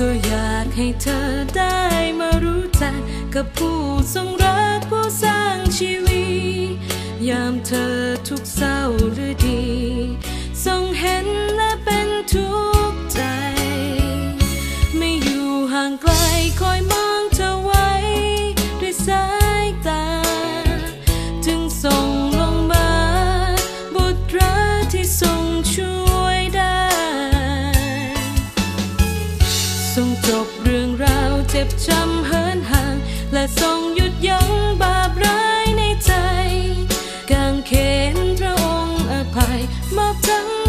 ก็อยากให้เธอได้มารู้จักกับผู้ทรงรักผู้สร้างชีวิต ยามเธอทุกเศร้าหรือ จ็บช้ำเหินห่าง และทรงหยุดยั้งบาปร้ายในใจ กางเขนพระองค์อภัยมอบทั้ง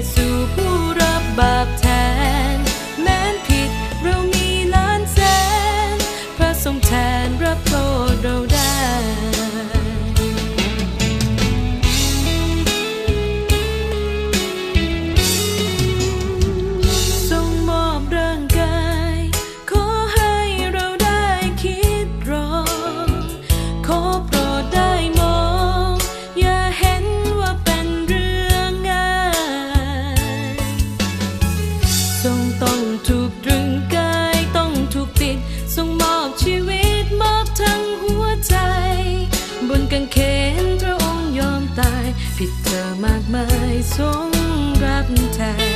Jesus. กังเขนพระองค์ยอมตาย ผิดเธอมากมายทรงรับแทน